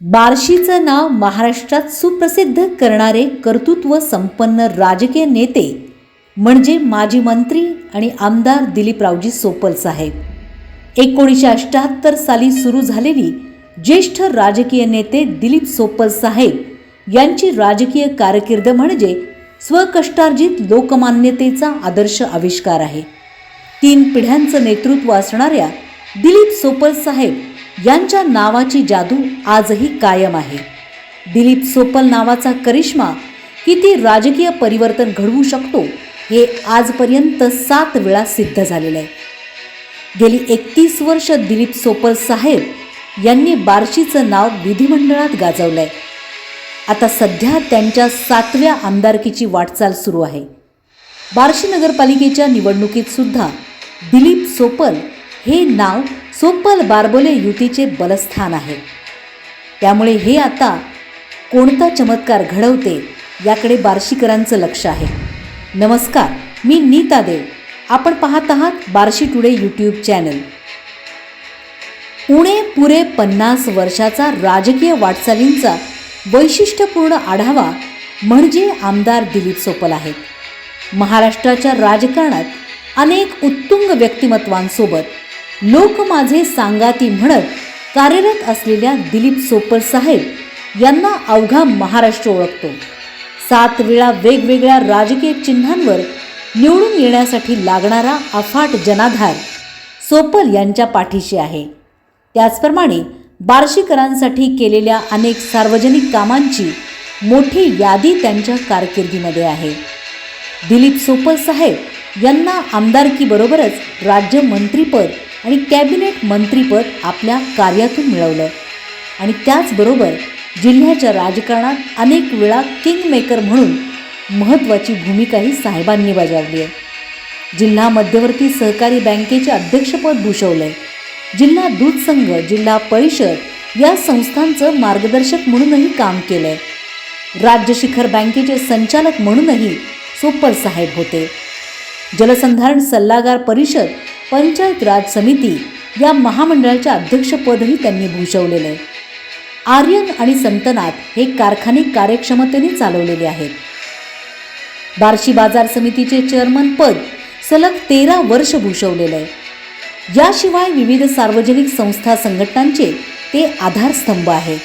बार्शीचं नाव महाराष्ट्रात सुप्रसिद्ध करणारे कर्तृत्व संपन्न राजकीय नेते म्हणजे माजी मंत्री आणि आमदार दिलीपरावजी सोपल साहेब. एकोणीसशे अठ्ठ्याहत्तर साली सुरू झालेली ज्येष्ठ राजकीय नेते दिलीप सोपल साहेब यांची राजकीय कारकीर्द म्हणजे स्वकष्टार्जित लोकमान्यतेचा आदर्श आविष्कार आहे. तीन पिढ्यांचं नेतृत्व असणाऱ्या दिलीप सोपल साहेब यांच्या नावाची जादू आजही कायम आहे. दिलीप सोपल नावाचा करिश्मा किती राजकीय परिवर्तन घडवू शकतो हे आजपर्यंत सात वेळा सिद्ध झालेलं आहे. गेली एकतीस वर्ष दिलीप सोपल साहेब यांनी बार्शीचं नाव विधिमंडळात गाजवलं आहे आता सध्या त्यांच्या सातव्या आमदारकीची वाटचाल सुरू आहे. बार्शी नगरपालिकेच्या निवडणुकीत सुद्धा दिलीप सोपल हे नाव सोपल बारबोले युतीचे बलस्थान आहे. त्यामुळे हे आता कोणता चमत्कार घडवते याकडे बार्शीकरांचं लक्ष आहे. नमस्कार मी नीता देव. आपण पाहत आहात बार्शी टुडे यूट्यूब चॅनल. उणे पुरे पन्नास वर्षाचा राजकीय वाटचालींचा वैशिष्ट्यपूर्ण आढावा म्हणजे आमदार दिलीप सोपल आहेत. महाराष्ट्राच्या राजकारणात अनेक उत्तुंग व्यक्तिमत्वांसोबत लोक माझे सांगाती म्हणत कार्यरत असलेल्या दिलीप सोपल साहेब यांना अवघा महाराष्ट्र ओळखतो. सात वेळा वेगवेगळ्या राजकीय चिन्हांवर निवडून येण्यासाठी लागणारा अफाट जनाधार सोपल यांच्या पाठीशी आहे. त्याचप्रमाणे बार्शीकरांसाठी केलेल्या अनेक सार्वजनिक कामांची मोठी यादी त्यांच्या कारकिर्दीमध्ये आहे. दिलीप सोपल साहेब यांना आमदारकीबरोबरच राज्यमंत्रीपद आणि कॅबिनेट मंत्रीपद आपल्या कार्यातून मिळवलं. आणि त्याचबरोबर जिल्ह्याच्या राजकारणात अनेक वेळा किंगमेकर म्हणून महत्त्वाची भूमिकाही साहेबांनी बजावली आहे. जिल्हा मध्यवर्ती सहकारी बँकेचे अध्यक्षपद भूषवलं आहे जिल्हा दूध संघ जिल्हा परिषद या संस्थांचं मार्गदर्शक म्हणूनही काम केलं आहे राज्य शिखर बँकेचे संचालक म्हणूनही सोपल साहेब होते. जलसंधारण सल्लागार परिषद पंचायत राज समिती या महामंडळाच्या अध्यक्षपदही त्यांनी भूषवलेलं आहे. आर्यन आणि संतनाथ हे कारखाने कार्यक्षमतेने चालवलेले आहेत. बार्शी बाजार समितीचे चेअरमन पद सलग तेरा वर्ष भूषवलेलं आहे. याशिवाय विविध सार्वजनिक संस्था संघटनांचे ते आधारस्तंभ आहे.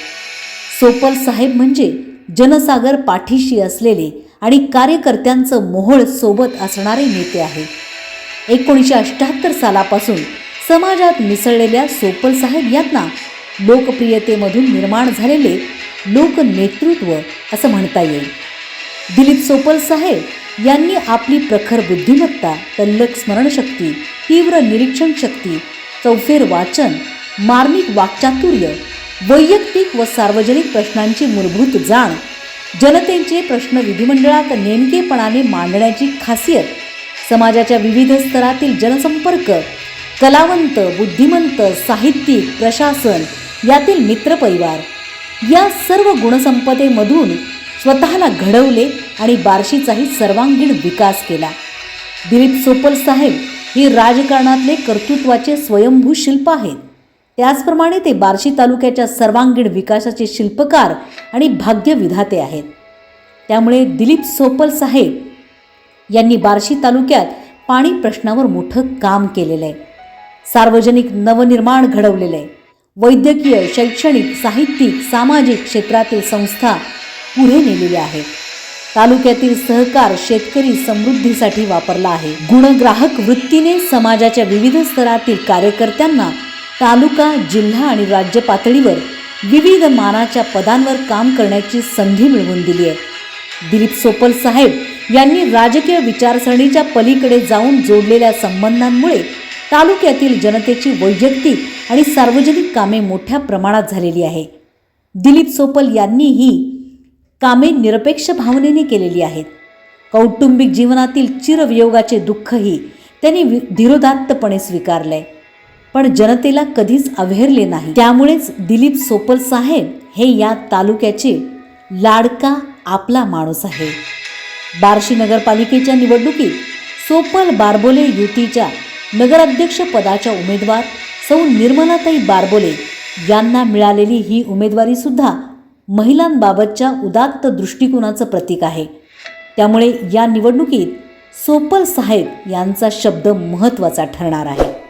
सोपल साहेब म्हणजे जनसागर पाठीशी असलेले आणि कार्यकर्त्यांचं मोहोळ सोबत असणारे नेते आहे. एकोणीसशे अठ्ठ्याहत्तर सालापासून समाजात मिसळलेल्या सोपल साहेब यांना लोकप्रियतेमधून निर्माण झालेले लोकनेतृत्व असं म्हणता येईल. दिलीप सोपल साहेब यांनी आपली प्रखर बुद्धिमत्ता तल्लक स्मरणशक्ती तीव्र निरीक्षण शक्ती चौफेर वाचन मार्मिक वाक्चातुर्य वैयक्तिक व सार्वजनिक प्रश्नांची मूलभूत जाण. जनतेचे प्रश्न विधिमंडळात नेमकेपणाने मांडण्याची खासियत. समाजाच्या विविध स्तरातील जनसंपर्क कलावंत बुद्धिमंत साहित्यिक प्रशासन यातील मित्रपरिवार या सर्व गुणसंपदेमधून स्वतःला घडवले आणि बार्शीचाही सर्वांगीण विकास केला. दिलीप सोपल साहेब हे राजकारणातले कर्तृत्वाचे स्वयंभू शिल्प आहेत. त्याचप्रमाणे ते बार्शी तालुक्याच्या सर्वांगीण विकासाचे शिल्पकार आणि भाग्यविधाते आहेत. त्यामुळे दिलीप सोपल साहेब यांनी बार्शी तालुक्यात पाणी प्रश्नावर मोठं काम केलेलं आहे. सार्वजनिक नवनिर्माण घडवलेलं आहे. वैद्यकीय शैक्षणिक साहित्यिक सामाजिक क्षेत्रातील संस्था पुढे नेलेल्या आहेत. तालुक्यातील सहकार शेतकरी समृद्धीसाठी वापरला आहे. गुणग्राहक वृत्तीने समाजाच्या विविध स्तरातील कार्यकर्त्यांना तालुका जिल्हा आणि राज्य पातळीवर विविध मानाच्या पदांवर काम करण्याची संधी मिळवून दिली आहे. दिलीप सोपल साहेब यांनी राजकीय विचारसरणीच्या पलीकडे जाऊन जोडलेल्या संबंधांमुळे तालुक्यातील जनतेची वैयक्तिक आणि सार्वजनिक कामे मोठ्या प्रमाणात झालेली आहे. दिलीप सोपल यांनी ही कामे निरपेक्ष भावनेने केलेली आहेत. कौटुंबिक जीवनातील चिरवियोगाचे दुःखही त्यांनी वि- धीरोदात्तपणे आहे पण जनतेला कधीच अव्हेरले नाही. त्यामुळेच दिलीप सोपल साहेब हे या तालुक्याचे लाडका आपला माणूस आहे. बार्शी नगरपालिकेच्या निवडणुकीत सोपल बारबोले युतीच्या नगराध्यक्ष पदाच्या उमेदवार सौ निर्मलाताई बारबोले यांना मिळालेली ही उमेदवारी सुद्धा महिलांबाबतच्या उदात्त दृष्टिकोनाचं प्रतीक आहे. त्यामुळे या निवडणुकीत सोपल साहेब यांचा शब्द महत्त्वाचा ठरणार आहे.